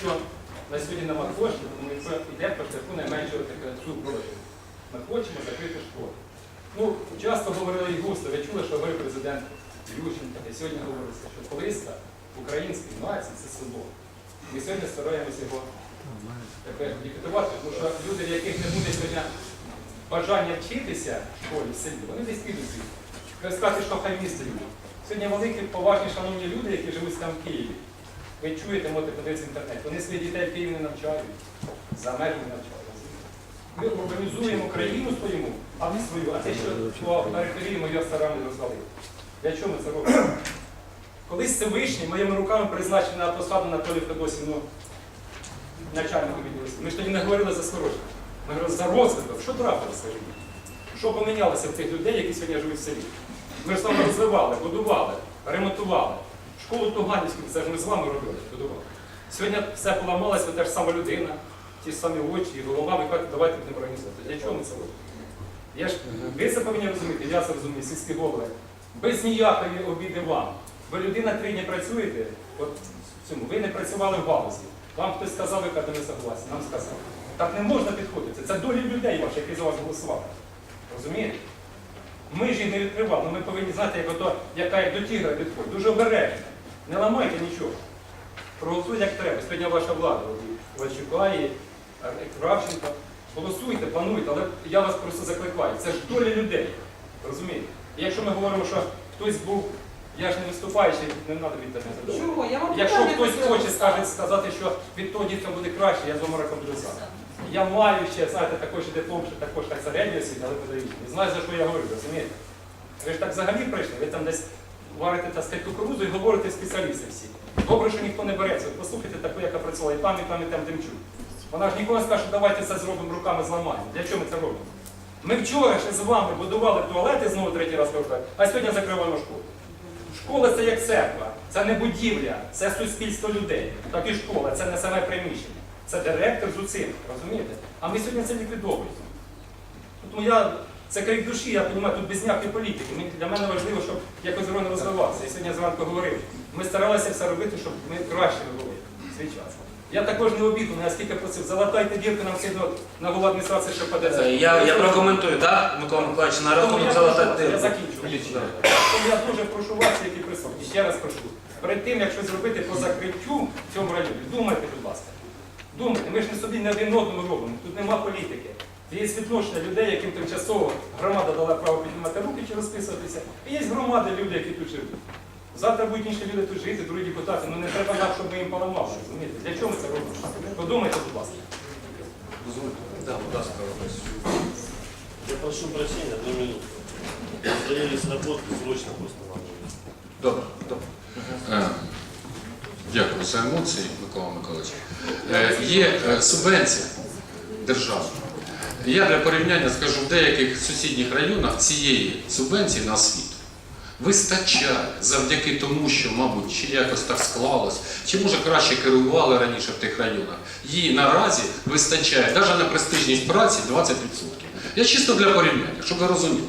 що на сьогодні нема коштів, тому це йде по шляху найменшого цю грошей. Ми хочемо закрити школу. Ну, часто говорили і густо, ви чули, що говорив президент Ющенко, і сьогодні говориться, що колиска української нації це село. Ми сьогодні стараємося його ліквідувати, тому що люди, в яких не буде сьогодні бажання вчитися в школі в селі, вони десь підуть сказати, що хай місце люди. Сьогодні великі, поважні, шановні люди, які живуть там в Києві. Ви чуєте, можете подивитися інтернет. Вони своїх дітей в Києві не навчають, за межами навчають. Ми організуємо країну своєму, а не свою, а те, що по периферії моя стара не розвалила. Для чого ми це робимо? Колись Всевишній моїми руками призначений на посаду Анатолій Федосів, ну, начальником відділу. Ми ж тоді не говорили за скорочення. Ми говорили за розвиток. Що трапилося, скажіть? Що помінялося в тих людей, які сьогодні живуть в селі? Ми ж саме розвивали, будували, ремонтували. Школу Туганівську, це ж ми з вами робили, будували. Сьогодні все поламалося, та ж сама людина, ті ж самі очі, і голова, ви кажете, давайте будемо організувати. Для чого ми це робимо? Ж, ви це повинні розуміти, я це розумію, сільські голови. Без ніякої обіди вам. Ви людина три дні працюєте, от в цьому, ви не працювали в галузі. Вам хтось сказав, ви кажете, не согласні, нам сказали. Так не можна підходити. Це долі людей ваших, які за вас голосували. Розумієте? Ми ж їх не відкривали, але ми повинні знати, як ото, яка як до тігра підходить. Дуже обережно. Не ламайте нічого. Проголосуйте як треба. Сьогодні ваша влада. Вальчука і Кравченко. Голосуйте, плануйте, але я вас просто закликаю. Це ж доля людей. Розумієте? І якщо ми говоримо, що хтось був, я ж не виступаючий, не треба від мене Чого? Я вам Якщо питання хтось хотіла хоче скаже, сказати, що від того дітка буде краще, я з вами рекомендую. Я маю ще, знаєте, також диплом, що також так середньої освіти, але педагогічний. Знаю, за що я говорю, розумієте? Ви ж так взагалі прийшли, ви там десь варите та сказати, кукурудзу і говорите спеціалісти всі. Добре, що ніхто не береться. Послухайте таку, яка працювала і там, і там, і там Демчук. Вона ж ніколи не скаже, що давайте це зробимо руками зламаємо. Для чого ми це робимо? Ми вчора ще з вами будували туалети, знову третій раз кажу, а сьогодні закриваємо школу. Школа це як церква, це не будівля, це суспільство людей. Так і школа, це не саме приміщення. Це директор усім, розумієте? А ми сьогодні це ліквідовуємо. Тому я, це крик душі, я розумію, тут без ніякої політики. Для мене важливо, щоб якось воно розвивався. І сьогодні зранку говорив. Ми старалися все робити, щоб ми краще в свій час. Я також не обідую, я скільки просив, залатайте дірку нам сьогодні на голову адміністрації, що паде. Е, Я, я прокоментую, так, Микола Миколаївич, на рахунок я золота прошу- Я закінчу. Тому я дуже прошу вас, які присутні, ще раз прошу. Перед тим, як щось зробити по закриттю в цьому районі, думайте, будь ласка. Думайте, ми ж не собі не один одному робимо, тут нема політики. Це Є відношення людей, яким тимчасово громада дала право піднімати руки чи розписуватися. І є громади, люди, які тут живуть. Завтра будуть інші люди тут жити, другі депутати. Ну не треба нам, щоб ми їм поламали. Розумієте? Для чого ми це робимо? Подумайте, будь ласка. Да, будь ласка, Я прошу прощения, одну минуту. Заели с работы, срочно просто надо. Добре, добре. Дякую за емоції, Микола Миколаївич. Е, Є е, субвенція державна. Я для порівняння скажу, в деяких сусідніх районах цієї субвенції на освіту вистачає завдяки тому, що, мабуть, чи якось так склалось, чи може краще керували раніше в тих районах. Її наразі вистачає навіть на престижність праці 20%. Я чисто для порівняння, щоб ви розуміли.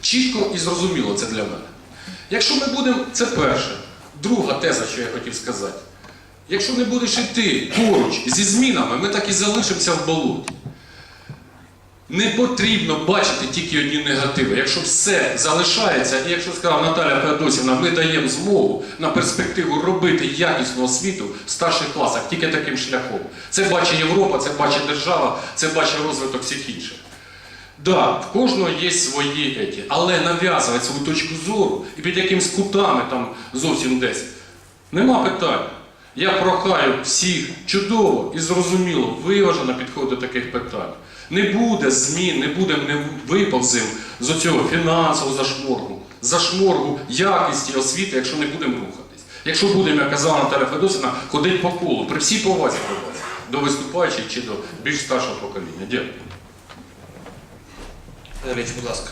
Чітко і зрозуміло це для мене. Якщо ми будемо, це перше. Друга теза, що я хотів сказати. Якщо не будеш йти поруч зі змінами, ми так і залишимося в болоті. Не потрібно бачити тільки одні негативи. Якщо все залишається, і якщо сказала Наталя Феодосівна, ми даємо змогу на перспективу робити якісну освіту в старших класах тільки таким шляхом. Це бачить Європа, це бачить держава, це бачить розвиток всіх інших. Да, в кожного є свої еті, але нав'язувати свою точку зору і під якимсь кутами там зовсім десь. Нема питань. Я прохаю всіх чудово і зрозуміло, виважено підходити до таких питань. Не буде змін, не буде не виповзим з оцього фінансового зашморгу, зашморгу якісті освіти, якщо не будемо рухатись. Якщо будемо, як казала Наталя Федосівна, ходити по колу, при всій повазі до виступаючих чи до більш старшого покоління. Дякую. Олесь, будь ласка.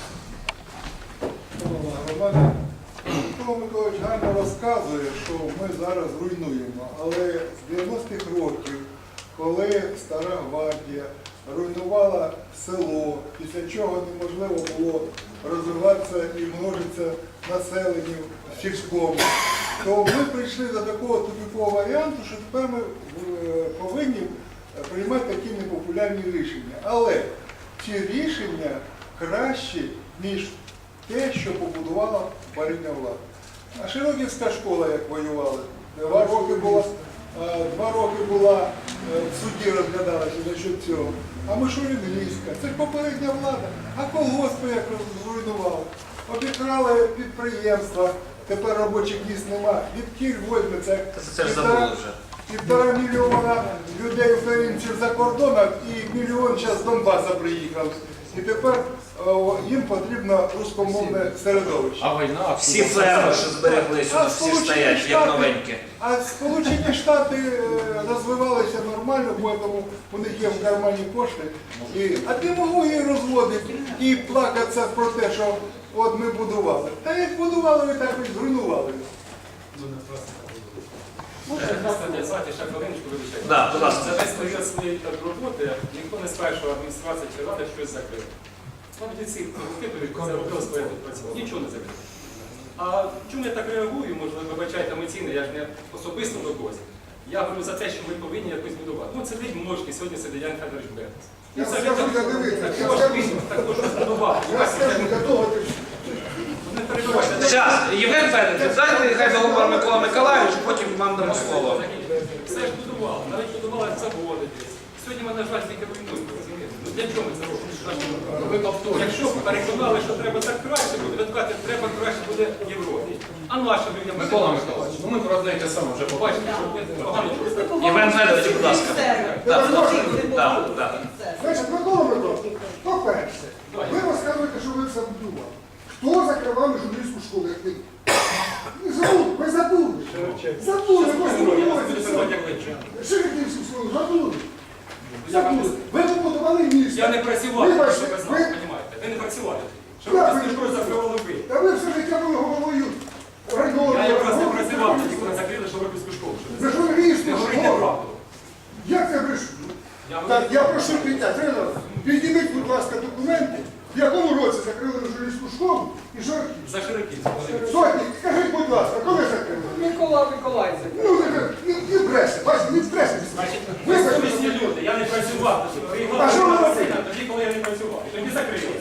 Микола Миколаївич гарно розказує, що ми зараз руйнуємо, але з 90-х років, коли Стара Гвардія руйнувала село, після чого неможливо було розвиватися і множитися населенню сільському, то ми прийшли до такого тупікового варіанту, що тепер ми е, непопулярні рішення. Але ці рішення кращі, ніж те, що побудувала попередня влада. А Широківська школа, як воювали, два роки була, е, два роки була е, в суді розглядалася за що цього. А Мишурин Ліська, це ж попередня влада. А колгоспи як зруйнували. Обікрали підприємства, тепер робочих місць нема. Від кіль возьме це Це півтора- Півтора мільйона людей українців за кордоном і мільйон зараз з Донбаса приїхав. І тепер о, їм потрібно рускомовне середовище. А війна Всі ферми, що збереглися, А всі Сполучені стоять, як Штати- новенькі. А Сполучені Штати е, розвивалися нормально, бо тому у них є в кармані кошти. І, а демагогії розводить і плакатися про те, що от ми будували. Та як будували, ви так і зруйнували. Ще хвилиночку вибачайте. Да, будь ласка. За весь період своєї роботи ніхто не скаже, що адміністрація чи рада щось закрила. Навіть ці титули, це робили своє відпрацювання. Нічого не закрили. А чому я так реагую, можливо, вибачайте емоційно, я ж не особисто до когось. Я говорю за те, що ми повинні якось будувати. Ну, сидить мошки, сьогодні сидить Ян Федорович Бертес. Я скажу, я дивіться, я також скажу. він також збудував. Я скажу, для того, ти Не перебивайте. Зараз, Євген Федорович, дайте хай договор Микола Миколаївич, дамо слово. Все ж будували, навіть будували заводи десь. Сьогодні мене жаль тільки розумієте? Ну для чого ми це робимо? Якщо переконали, що треба так краще буде, ви треба краще буде Європі. А нашим людям Микола Миколаївич, ну ми про одне й те саме вже побачили. Бачите, погано. Федорович, будь ласка. Так, так, так. Значить, Микола Миколаївич, по-перше, ви розказуєте, що ви все будували. Хто закривав журналістську школу, як ви? Забули, ви забули. Шириківську забули. Забули. Ви побудували місто. Я не працював, Вибачте, що ви ви- знали, розумієте? Ви не працювали. Що ви не школу закривали ви? Та ви все життя були головою. Я якраз не працював, коли закрили Широківську школу. ви Ви. Не журналістську школу. Як це брешу? Я Так, я прошу. Тренер, підніміть, будь ласка, документи, в якому році закрили журналістську школу і Жорків. за. Сотник, скажіть, будь ласка, коли закрили? Микола Миколаївич. Ну, не, не, не бреше, бачите, не бреше. Ви Ви совісні люди, я не працював А що ви робите? Тоді, коли я не працював. Тоді закрили.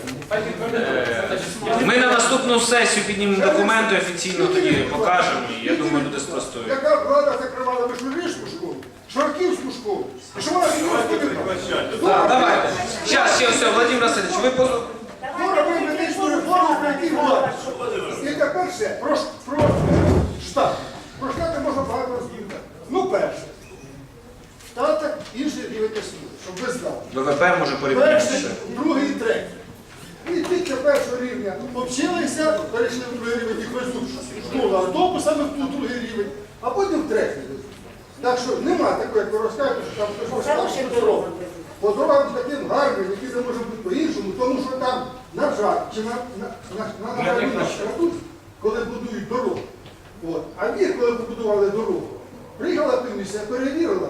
Ми на наступну сесію піднімемо документи офіційно тоді покажемо. І я думаю, люди спростують. Яка влада закривала Мишурівську школу, Шорківську школу, і що вона не Так, давайте. Зараз ще все, Владимир Васильович, ви по... Хто робив медичну при владі? І тепер ще, про, про е, штат. Про штати можна багато розповідати. Ну, перше, штатах інший рівень освіти, щоб ви знали. ВВП може порівняти. Перший, другий і третій. І після першого рівня повчилися, перейшли в другий рівень, їх везуть в школу автобусами в ту другий рівень, а потім в третій. Так що нема такого, як ви розказуєте, що там хтось там щось робить. По дорогам таким гарним, які не може бути по-іншому, тому що там, на жаль, чи на, на, на, на, коли будують дорогу. От. А їх, коли побудували дорогу, приїхала комісія, перевірила,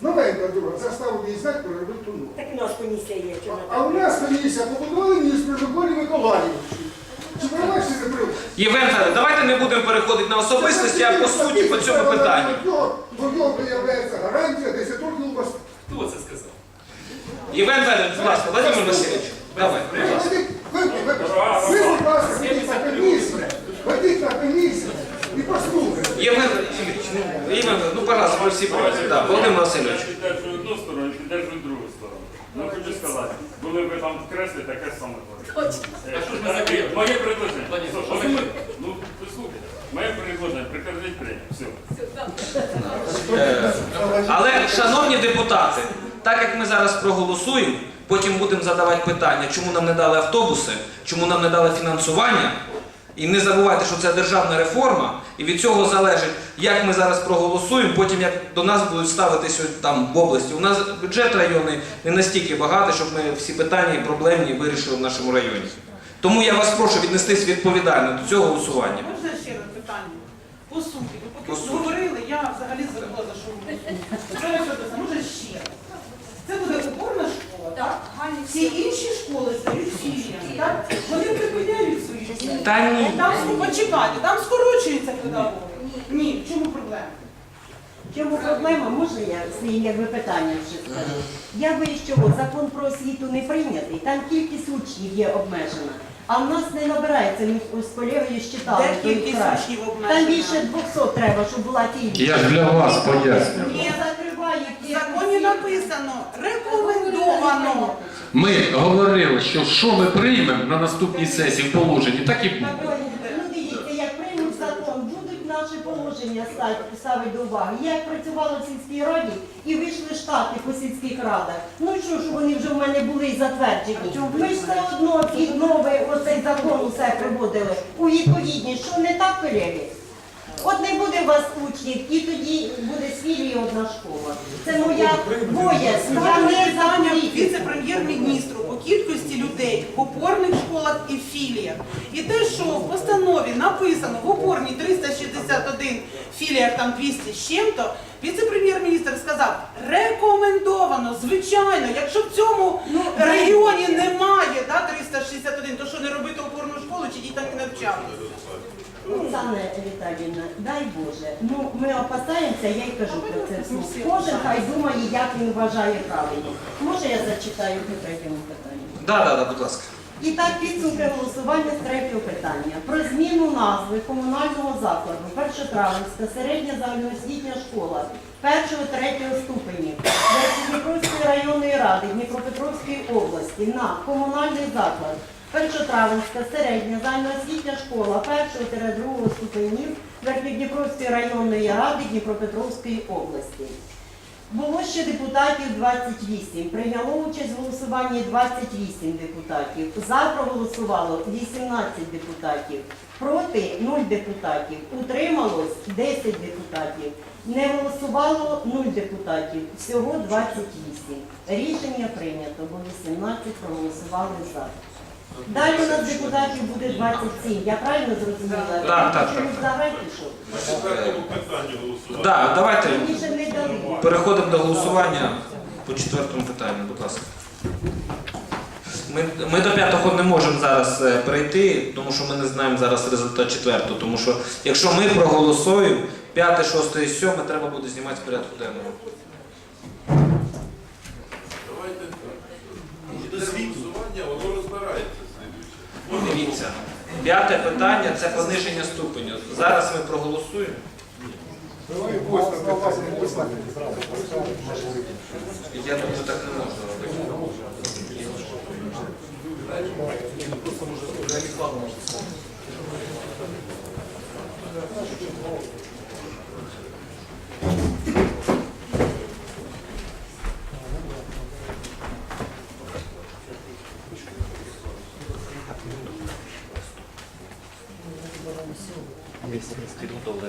новенька дорога, заставили її знати, переробити ту. Так і наш комісія є. чи А у нас комісія побудували міст при Миколі Миколаївичу. Чи? Євген Федорович, давайте не будемо переходити на особистості, а по суті по цьому питанню. Бо в нього виявляється гарантія 10 років у вас. Хто це сказав? Євген Федорович, будь ласка, Владимир Васильович, давай. Вийдіть, вийдіть, ви, будь ласка, ходіть на комісію. Ходіть на комісію і послухайте. Євген Ігорович, ну, Євген, ну, пожалуйста, ви всі просять. Да, Володимир Васильович. Піддержую одну сторону, піддержую другу сторону. Ну хочу сказати, коли ви там в креслі, таке саме. А що ж ми закрили? Моє предложення. Ну, послухайте. Моє предложення, прикажіть премію. Все. Але, шановні депутати, так як ми зараз проголосуємо, потім будемо задавати питання, чому нам не дали автобуси, чому нам не дали фінансування. І не забувайте, що це державна реформа, і від цього залежить, як ми зараз проголосуємо, потім як до нас будуть ставитися там в області. У нас бюджет районний не настільки багатий, щоб ми всі питання і проблемні вирішили в нашому районі. Тому я вас прошу віднестись відповідально до цього голосування. Можна ще раз питання? По суті, ви поки говорили, я взагалі забула за що? Може ще раз. Це буде опорна школа, так? Всі інші школи здають філіям, так? Вони припиняють свої. Та ні. Там, почекайте, там скорочуються педагоги. Ні, в чому проблема? чому проблема? Можна я своїм якби питанням ще скажу? Якби що закон про освіту не прийнятий, там кількість учнів є обмежена. А в нас не набирається, ми з колегою щитали. Де кількість учнів Там більше 200 треба, щоб була кількість. Я ж для вас пояснюю. Написано рекомендовано. Ми говорили, що що ми приймемо на наступній сесії в положенні, так і буде. Ну дивіться, як приймуть закон, будуть наші положення став- ставити до уваги. Я як працювала в сільській раді і вийшли штати по сільських радах. Ну і що ж вони вже в мене були і затверджені? Ми ж все одно під новий оцей закон усе приводили у відповідність. Що не так, колеги? От не буде у вас учнів, і тоді буде філії одна школа. Це моя боязнь. Я не за віце-прем'єр-міністру по кількості людей в опорних школах і філіях. І те, що в постанові написано в опорній 361 філіях там 200 з чим-то, віце-прем'єр-міністр сказав, рекомендовано, звичайно, якщо в цьому регіоні немає да, 361, то що не робити опорну школу чи дітям не навчатися? Оксана Віталіївна, дай Боже. Ну ми опасаємося, я й кажу про це вслух. Кожен хай думає, як він вважає правильно. Може я зачитаю по третьому питанню? Да, да, да, будь ласка. І так підсумки голосування з третього питання. Про зміну назви комунального закладу Першотравенська середня загальноосвітня школа першого-третього ступенів Верхньодніпровської районної ради Дніпропетровської області на комунальний заклад Першотравенська середня загальноосвітня школа першого-другого ступенів Верхньодніпровської районної ради Дніпропетровської області. Було ще депутатів 28. Прийняло участь в голосуванні 28 депутатів. За проголосувало 18 депутатів. Проти 0 депутатів. Утрималось 10 депутатів. Не голосувало 0 депутатів. Всього 28. Рішення прийнято, бо 18 проголосували за. Далі у нас депутатів буде 27. Я правильно зрозуміла? Так, так, так. загальні, що? Да, давайте Мені ще не дали. переходимо до голосування по четвертому питанню, будь ласка. Ми, ми до п'ятого не можемо зараз е, перейти, тому що ми не знаємо зараз результат четвертого. Тому що якщо ми проголосуємо, п'яте, шосте і сьоме треба буде знімати з порядку денного. Дивіться, п'яте питання це пониження ступеню. Зараз ми проголосуємо. Я думаю, так не можна робити.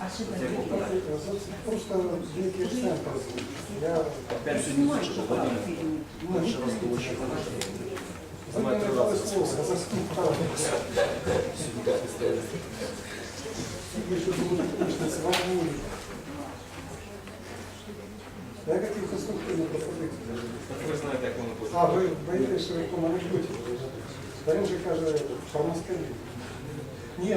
А ще таке. Просто деякий центр. Я Знімаю, що там фільм. запам'ятали слово казахським правом. Ви що думаєте, що це вам вулиці? Я хотів конструктивно пропозицію. Ви знаєте, як воно буде. А, ви боїтеся, що якому не будете? Та він же каже про москалі. Ні,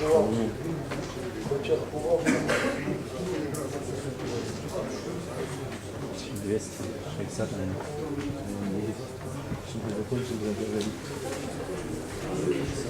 я наверное. Віталіна не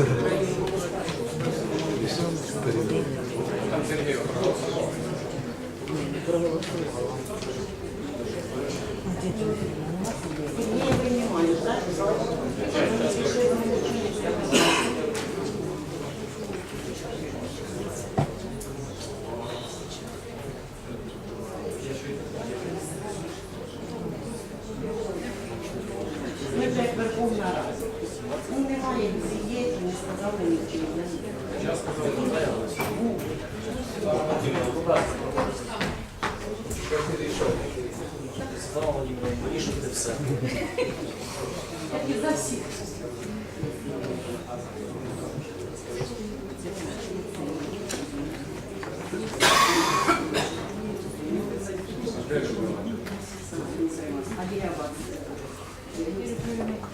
кажу. Не Gracias.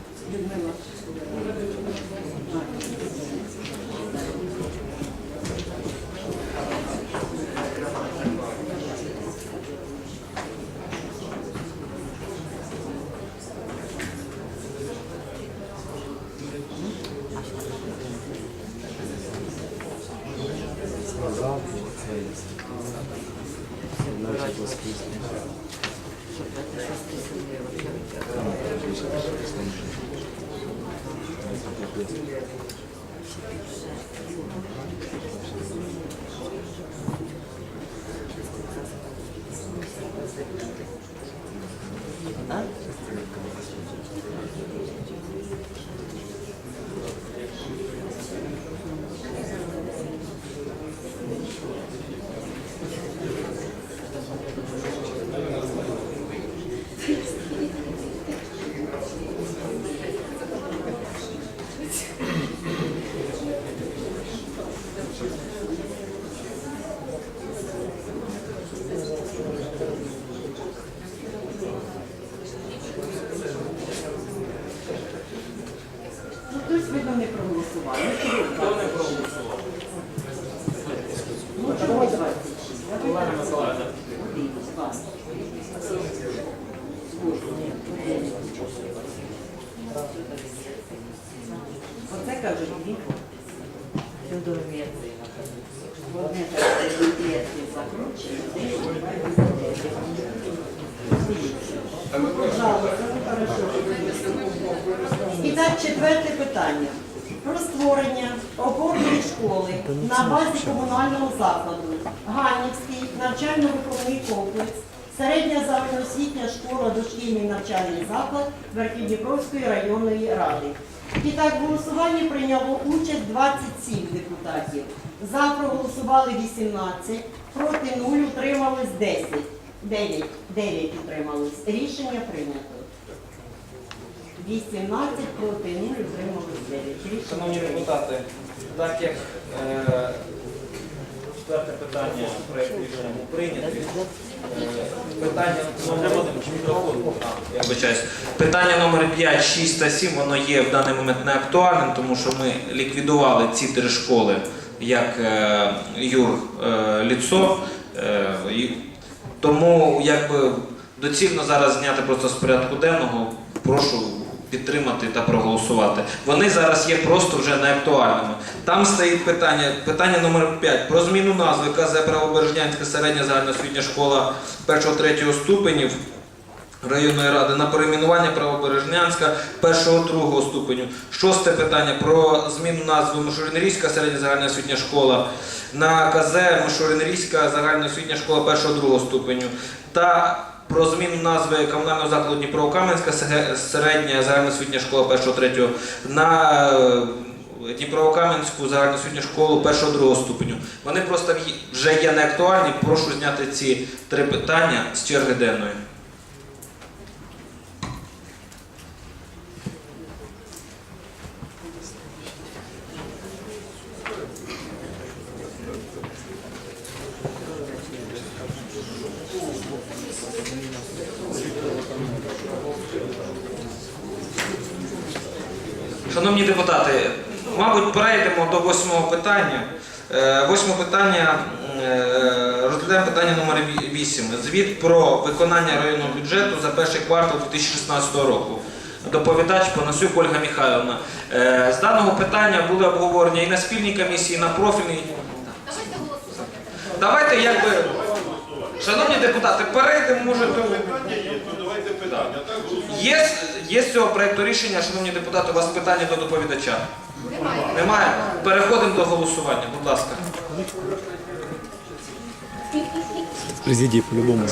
І так, четверте питання. Про створення опорної школи на базі комунального закладу Ганівський навчально-виховний комплекс, середня загальноосвітня школа, дошкільний навчальний заклад Верхівдніпровської районної ради. І так, в голосуванні прийняло участь 27 депутатів. За проголосували 18, проти 0, утримались 10. 9, 9 утримались. Рішення прийнято. 18 проти 0, утрималось 9. Рішення Шановні прийнято. депутати, так як е, четверте питання проєкту рішення був прийнятий, е, питання номер А, я вибачаюсь. Питання номер 5, 6 та 7, воно є в даний момент не актуальним, тому що ми ліквідували ці три школи як е, юр е, ліцо. Е, і тому якби доцільно зараз зняти просто з порядку денного. Прошу підтримати та проголосувати. Вони зараз є просто вже неактуальними. Там стоїть питання, питання номер 5 про зміну назви КЗ Правобережнянська середня загальноосвітня школа 1-3 ступенів районної ради на перейменування Правобережнянська 1-2 ступеню. Шосте питання про зміну назви Мишуринрійська середня загальноосвітня школа на КЗ Мишуринрійська загальноосвітня школа 1-2 ступеню та про зміну назви комунального закладу Дніпро-Кам'янська середня загальноосвітня школа 1-3 на е, Дніпро-Кам'янську загальноосвітню школу 1-2 ступеню. Вони просто вже є неактуальні. Прошу зняти ці три питання з черги денної. Шановні депутати, мабуть, перейдемо до восьмого питання. Е, Восьме питання е, розглядаємо питання номер 8. Звіт про виконання районного бюджету за перший квартал 2016 року. Доповідач Панасюк Ольга Михайловна. Е, З даного питання були обговорення і на спільній комісії, і на профільній. Давайте якби. Шановні депутати, перейдемо, може, до. Є, є з цього проєкту рішення, шановні депутати, у вас питання до доповідача? Немає. Немає? Переходимо до голосування, будь ласка. Президии по-любому.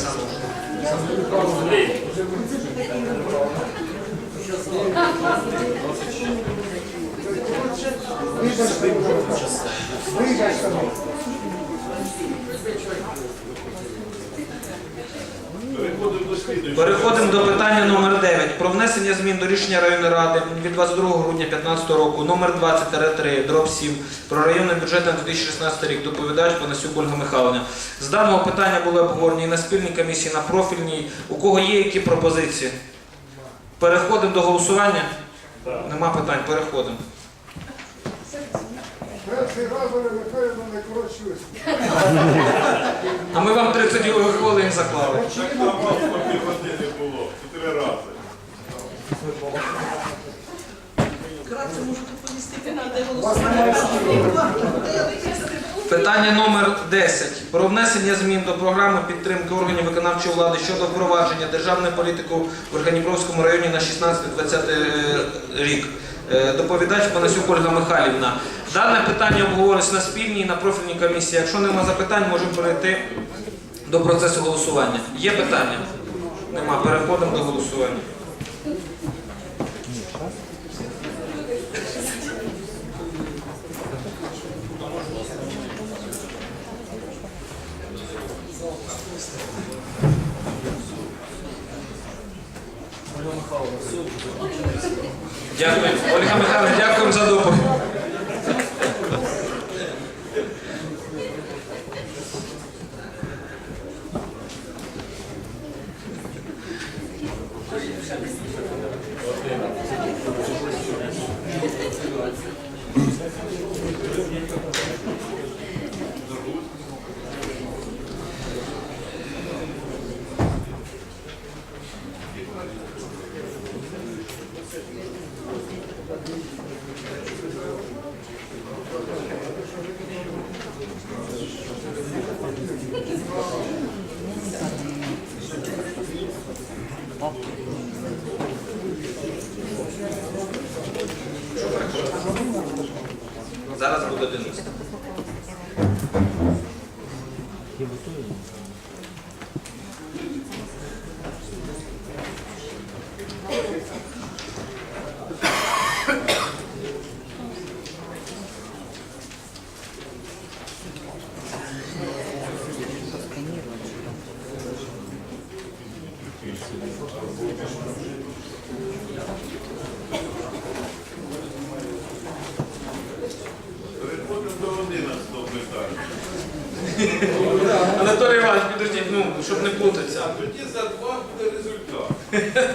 Переходимо до питання номер 9 про внесення змін до рішення районної ради від 22 грудня 2015 року номер 20-3 дроб 7 про районний бюджет на 2016 рік. Доповідач Панасюк Ольга Михайловна. З даного питання були обговорені і на спільній комісії, і на профільній. У кого є які пропозиції? Переходимо до голосування? Нема питань, переходимо. Перший раз ви напевно не корочусь. А ми вам 30 хвилин заклали. Кратко можу доповісти, де голосування. Питання номер 10 про внесення змін до програми підтримки органів виконавчої влади щодо впровадження державної політики в Органібровському районі на 16-20 рік. Е, Доповідач Панасюк Ольга Михайлівна. Дане питання обговорюється на спільній і на профільній комісії. Якщо нема запитань, можемо перейти до процесу голосування. Є питання? Нема. Переходимо до голосування. Дякую. Ольга Михайловна, дякуємо за доповідь. Анатолій Іванович, підождіть, ну, щоб не плутатися. Тоді за два буде результат.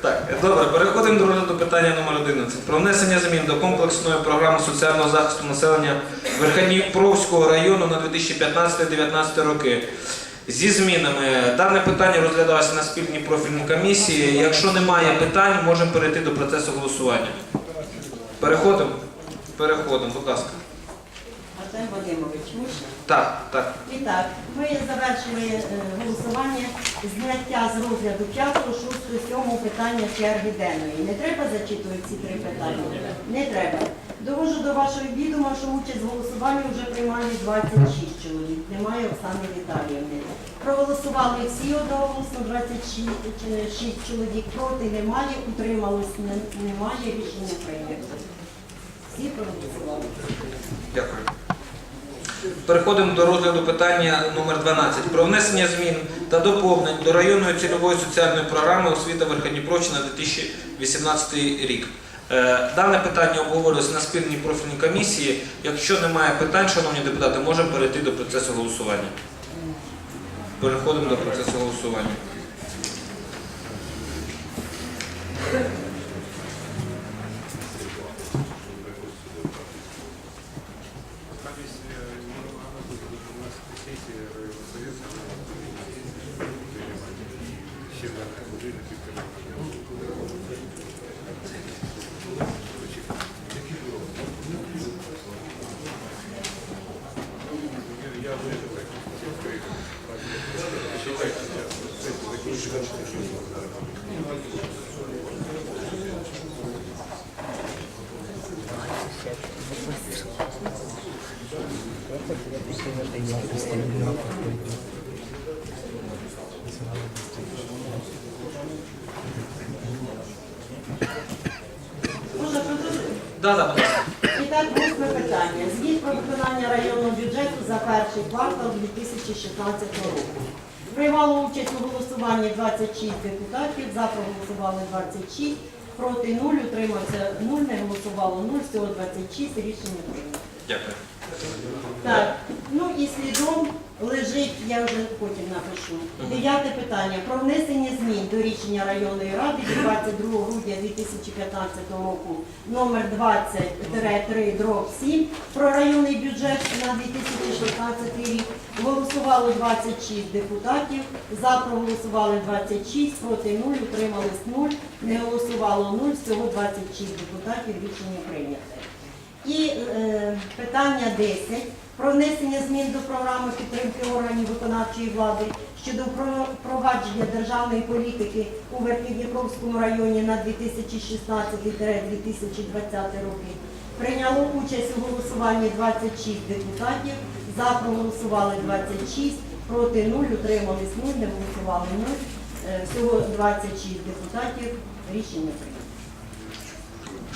Так, добре, переходимо до розгляду питання номер 11 про внесення змін до комплексної програми соціального захисту населення Верхніпровського району на 2015-2019 роки. Зі змінами дане питання розглядалося на спільній профільній комісії. Якщо немає питань, можемо перейти до процесу голосування. Переходимо? Переходимо, будь ласка. Артем Вадимович, можна? Так, так. І так, ми завершили е, голосування зняття з розгляду 5, 6, 7 питання черги денної. Не треба зачитувати ці три питання? Не треба. Довожу до вашої відома, що участь в голосуванні вже приймали 26 чоловік. Немає Оксани Віталіївни. Проголосували всі одноголосно 26 чоловік. Проти немає, утрималось немає, рішення прийнято. Всі проголосували. Дякую. Переходимо до розгляду питання номер 12 про внесення змін та доповнень до районної цільової соціальної програми освіта Верхніпровщина 2018 рік. Е, Дане питання обговорюється на спільній профільній комісії. Якщо немає питань, шановні депутати, можемо перейти до процесу голосування. Переходимо до процесу голосування. Да, да. І так, восьме питання. Звіт про виконання районного бюджету за перший квартал 2016 року. Приймало участь у голосуванні 26 депутатів, за проголосували 26, проти 0, утримався 0, не голосувало 0, всього 26, рішення прийнято. Дякую. Так, ну і слідом лежить, я вже потім напишу. Питання про внесення змін до рішення районної ради від 22 грудня 2015 року номер 20-3 дроб 7 про районний бюджет на 2016 рік. Голосувало 26 депутатів, за проголосували 26, проти 0, утримались 0, не голосувало 0, всього 26 депутатів, рішення прийнято. І е, питання 10 про внесення змін до програми підтримки органів виконавчої влади щодо про- впровадження державної політики у Верхньодніпровському районі на 2016-2020 роки. Прийняло участь у голосуванні 26 депутатів, за проголосували 26, проти 0, утримались 0, не голосували 0. Е, Всього 26 депутатів. Рішення прийнято.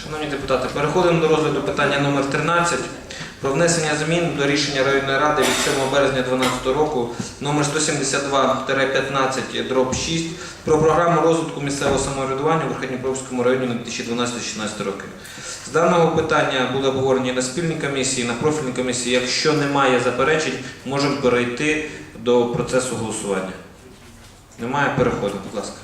Шановні депутати, переходимо до розгляду питання номер 13 про внесення змін до рішення районної ради від 7 березня 2012 року номер 172-15 дроб 6 про програму розвитку місцевого самоврядування в Верхньопровському районі на 2012-2016 роки. З даного питання були обговорені на спільній комісії, на профільній комісії. Якщо немає заперечень, можемо перейти до процесу голосування. Немає переходу, будь ласка.